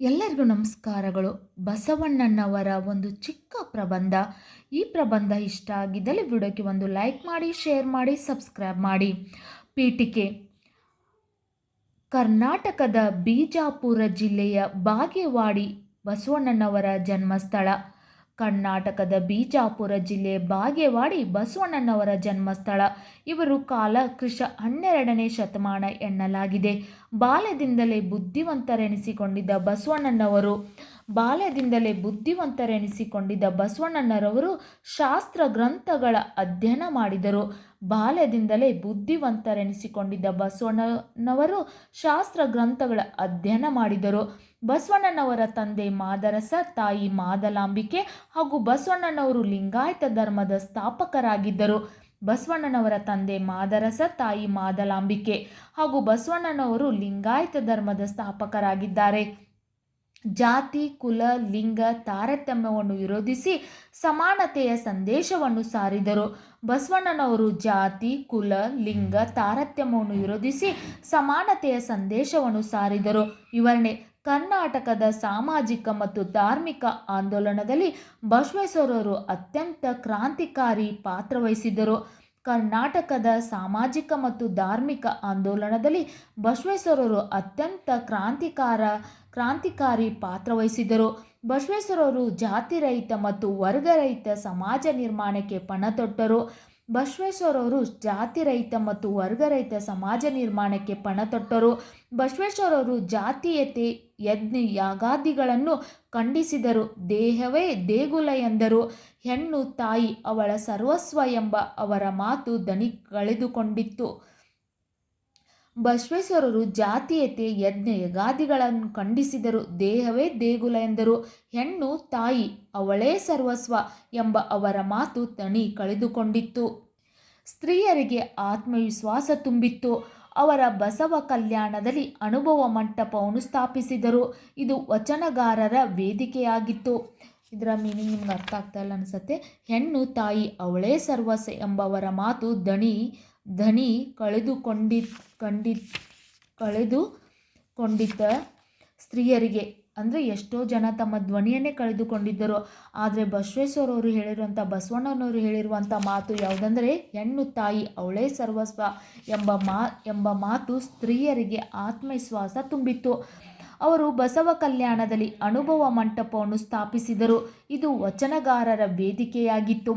ಎಲ್ಲರಿಗೂ ನಮಸ್ಕಾರಗಳು. ಬಸವಣ್ಣನವರ ಒಂದು ಚಿಕ್ಕ ಪ್ರಬಂಧ. ಈ ಪ್ರಬಂಧ ಇಷ್ಟ ಆಗಿದ್ದಲ್ಲಿ ವಿಡಿಯೋಕ್ಕೆ ಒಂದು ಲೈಕ್ ಮಾಡಿ, ಶೇರ್ ಮಾಡಿ, ಸಬ್ಸ್ಕ್ರೈಬ್ ಮಾಡಿ. ಪೀಠಿಕೆ. ಕರ್ನಾಟಕದ ಬಿಜಾಪುರ ಜಿಲ್ಲೆಯ ಬಾಗೇವಾಡಿ ಬಸವಣ್ಣನವರ ಜನ್ಮಸ್ಥಳ. ಕರ್ನಾಟಕದ ಬಿಜಾಪುರ ಜಿಲ್ಲೆ ಬಾಗೇವಾಡಿ ಬಸವಣ್ಣನವರ ಜನ್ಮಸ್ಥಳ. ಇವರು ಕಾಲ ಕೃಷ ಹನ್ನೆರಡನೇ ಶತಮಾನ ಎನ್ನಲಾಗಿದೆ. ಬಾಲ್ಯದಿಂದಲೇ ಬುದ್ಧಿವಂತರೆನಿಸಿಕೊಂಡಿದ್ದ ಬಸವಣ್ಣನವರು. ಬಾಲ್ಯದಿಂದಲೇ ಬುದ್ಧಿವಂತರೆನಿಸಿಕೊಂಡಿದ್ದ ಬಸವಣ್ಣನವರು ಶಾಸ್ತ್ರ ಗ್ರಂಥಗಳ ಅಧ್ಯಯನ ಮಾಡಿದರು. ಬಾಲ್ಯದಿಂದಲೇ ಬುದ್ಧಿವಂತರೆನಿಸಿಕೊಂಡಿದ್ದ ಬಸವಣ್ಣನವರು ಶಾಸ್ತ್ರ ಗ್ರಂಥಗಳ ಅಧ್ಯಯನ ಮಾಡಿದರು. ಬಸವಣ್ಣನವರ ತಂದೆ ಮಾದರಸ, ತಾಯಿ ಮಾದಲಾಂಬಿಕೆ ಹಾಗೂ ಬಸವಣ್ಣನವರು ಲಿಂಗಾಯತ ಧರ್ಮದ ಸ್ಥಾಪಕರಾಗಿದ್ದರು. ಬಸವಣ್ಣನವರ ತಂದೆ ಮಾದರಸ, ತಾಯಿ ಮಾದಲಾಂಬಿಕೆ ಹಾಗೂ ಬಸವಣ್ಣನವರು ಲಿಂಗಾಯತ ಧರ್ಮದ ಸ್ಥಾಪಕರಾಗಿದ್ದಾರೆ. ಜಾತಿ, ಕುಲ, ಲಿಂಗ, ತಾರತಮ್ಯವನ್ನು ವಿರೋಧಿಸಿ ಸಮಾನತೆಯ ಸಂದೇಶವನ್ನು ಸಾರಿದರು. ಬಸವಣ್ಣನವರು ಜಾತಿ, ಕುಲ, ಲಿಂಗ, ತಾರತಮ್ಯವನ್ನು ವಿರೋಧಿಸಿ ಸಮಾನತೆಯ ಸಂದೇಶವನ್ನು ಸಾರಿದರು. ವಿವರಣೆ, ಕರ್ನಾಟಕದ ಸಾಮಾಜಿಕ ಮತ್ತು ಧಾರ್ಮಿಕ ಆಂದೋಲನದಲ್ಲಿ ಬಸವೇಶ್ವರರು ಅತ್ಯಂತ ಕ್ರಾಂತಿಕಾರಿ ಪಾತ್ರವಹಿಸಿದರು ಕರ್ನಾಟಕದ ಸಾಮಾಜಿಕ ಮತ್ತು ಧಾರ್ಮಿಕ ಆಂದೋಲನದಲ್ಲಿ ಬಸವೇಶ್ವರರು ಅತ್ಯಂತ ಕ್ರಾಂತಿಕಾರ ಕ್ರಾಂತಿಕಾರಿ ಪಾತ್ರವಹಿಸಿದರು ಬಸವೇಶ್ವರರು ಜಾತಿರಹಿತ ಮತ್ತು ವರ್ಗರಹಿತ ಸಮಾಜ ನಿರ್ಮಾಣಕ್ಕೆ ಪಣ ತೊಟ್ಟರು. ಬಸವೇಶ್ವರವರು ಜಾತಿ ಜಾತಿರಹಿತ ಮತ್ತು ವರ್ಗರಹಿತ ಸಮಾಜ ನಿರ್ಮಾಣಕ್ಕೆ ಪಣ ತೊಟ್ಟರು. ಬಸವೇಶ್ವರವರು ಜಾತೀಯತೆ, ಯಜ್ಞ, ಯಾಗಾದಿಗಳನ್ನು ಖಂಡಿಸಿದರು. ದೇಹವೇ ದೇಗುಲ ಎಂದರು. ಹೆಣ್ಣು ತಾಯಿ ಅವಳ ಸರ್ವಸ್ವ ಎಂಬ ಅವರ ಮಾತು ದನಿ ಕಳೆದುಕೊಂಡಿತ್ತು ಬಸವೇಶ್ವರರು ಜಾತೀಯತೆ, ಯಜ್ಞ, ಯಗಾದಿಗಳನ್ನು ಖಂಡಿಸಿದರು. ದೇಹವೇ ದೇಗುಲ ಎಂದರು. ಹೆಣ್ಣು ತಾಯಿ, ಅವಳೇ ಸರ್ವಸ್ವ ಎಂಬ ಅವರ ಮಾತು ತಣಿ ಕಳೆದುಕೊಂಡಿತ್ತು. ಸ್ತ್ರೀಯರಿಗೆ ಆತ್ಮವಿಶ್ವಾಸ ತುಂಬಿತ್ತು. ಅವರ ಬಸವ ಕಲ್ಯಾಣದಲ್ಲಿ ಅನುಭವ ಮಂಟಪವನ್ನು ಸ್ಥಾಪಿಸಿದರು. ಇದು ವಚನಗಾರರ ವೇದಿಕೆಯಾಗಿತ್ತು. ಇದರ ಮೀನಿಂಗ್ ನಿಮ್ಗೆ ಅರ್ಥ ಆಗ್ತಾ ಇಲ್ಲ ಅನಿಸುತ್ತೆ. ಹೆಣ್ಣು ತಾಯಿ, ಅವಳೇ ಸರ್ವಸ್ವ ಎಂಬವರ ಮಾತು ದಣಿ ಧನಿ ಕಳೆದುಕೊಂಡಿ ಕಂಡಿ ಕಳೆದುಕೊಂಡಿದ್ದ ಸ್ತ್ರೀಯರಿಗೆ, ಅಂದರೆ ಎಷ್ಟೋ ಜನ ತಮ್ಮ ಧ್ವನಿಯನ್ನೇ ಕಳೆದುಕೊಂಡಿದ್ದರು. ಆದರೆ ಬಸವೇಶ್ವರವರು ಹೇಳಿರುವಂಥ, ಬಸವಣ್ಣನವರು ಹೇಳಿರುವಂಥ ಮಾತು ಯಾವುದಂದರೆ, ಹೆಣ್ಣು ತಾಯಿ ಅವಳೇ ಸರ್ವಸ್ವ ಎಂಬ ಮಾ, ಎಂಬ ಮಾತು ಸ್ತ್ರೀಯರಿಗೆ ಆತ್ಮವಿಶ್ವಾಸ ತುಂಬಿತ್ತು. ಅವರು ಬಸವ ಕಲ್ಯಾಣದಲ್ಲಿ ಅನುಭವ ಮಂಟಪವನ್ನು ಸ್ಥಾಪಿಸಿದರು. ಇದು ವಚನಗಾರರ ವೇದಿಕೆಯಾಗಿತ್ತು.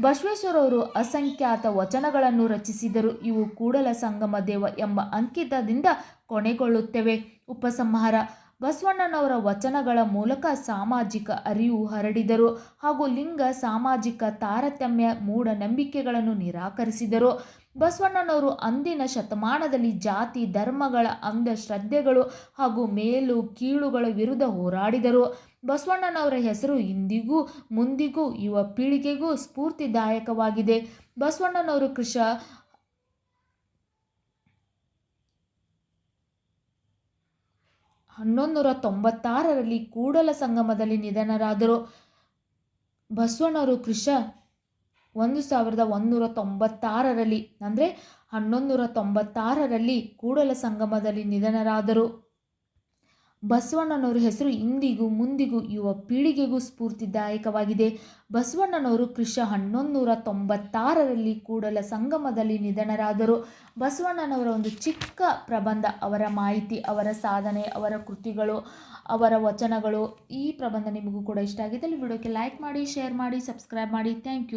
ಬಸವೇಶ್ವರವರು ಅಸಂಖ್ಯಾತ ವಚನಗಳನ್ನು ರಚಿಸಿದರು. ಇವು ಕೂಡಲ ಸಂಗಮ ದೇವ ಎಂಬ ಅಂಕಿತದಿಂದ ಕೊನೆಗೊಳ್ಳುತ್ತವೆ. ಉಪಸಂಹಾರ. ಬಸವಣ್ಣನವರ ವಚನಗಳ ಮೂಲಕ ಸಾಮಾಜಿಕ ಅರಿವು ಹರಡಿದರು ಹಾಗೂ ಲಿಂಗ ಸಾಮಾಜಿಕ ತಾರತಮ್ಯ ಮೂಢನಂಬಿಕೆಗಳನ್ನು ನಿರಾಕರಿಸಿದರು. ಬಸವಣ್ಣನವರು ಅಂದಿನ ಶತಮಾನದಲ್ಲಿ ಜಾತಿ, ಧರ್ಮಗಳ ಅಂಧಶ್ರದ್ಧೆಗಳು ಹಾಗೂ ಮೇಲು ಕೀಳುಗಳ ವಿರುದ್ಧ ಹೋರಾಡಿದರು. ಬಸವಣ್ಣನವರ ಹೆಸರು ಇಂದಿಗೂ ಮುಂದಿಗೂ ಯುವ ಪೀಳಿಗೆಗೂ ಸ್ಫೂರ್ತಿದಾಯಕವಾಗಿದೆ. ಬಸವಣ್ಣನವರು ಕೃಷ ಹನ್ನೊಂದು ತೊಂಬತ್ತಾರರಲ್ಲಿ ಕೂಡಲ ಸಂಗಮದಲ್ಲಿ ನಿಧನರಾದರು. ಬಸವಣ್ಣರು ಕೃಷ ಒಂದು ಸಾವಿರದ ಒಂದೂರ ತೊಂಬತ್ತಾರರಲ್ಲಿ ಅಂದರೆ ಹನ್ನೊಂದು ನೂರ ತೊಂಬತ್ತಾರರಲ್ಲಿ ಕೂಡಲ ಸಂಗಮದಲ್ಲಿ ನಿಧನರಾದರು. ಬಸವಣ್ಣನವರ ಹೆಸರು ಇಂದಿಗೂ ಮುಂದಿಗೂ ಯುವ ಪೀಳಿಗೆಗೂ ಸ್ಫೂರ್ತಿದಾಯಕವಾಗಿದೆ. ಬಸವಣ್ಣನವರು ಕೃಷ ಹನ್ನೊಂದು ನೂರ ತೊಂಬತ್ತಾರರಲ್ಲಿ ಕೂಡಲ ಸಂಗಮದಲ್ಲಿ ನಿಧನರಾದರು. ಬಸವಣ್ಣನವರ ಒಂದು ಚಿಕ್ಕ ಪ್ರಬಂಧ, ಅವರ ಮಾಹಿತಿ, ಅವರ ಸಾಧನೆ, ಅವರ ಕೃತಿಗಳು, ಅವರ ವಚನಗಳು ಈ ಪ್ರಬಂಧ ನಿಮಗೂ ಕೂಡ ಇಷ್ಟ ಆಗಿದ್ದಲ್ಲಿ ವಿಡಿಯೋಕ್ಕೆ ಲೈಕ್ ಮಾಡಿ ಶೇರ್ ಮಾಡಿ ಸಬ್ಸ್ಕ್ರೈಬ್ ಮಾಡಿ. Thank you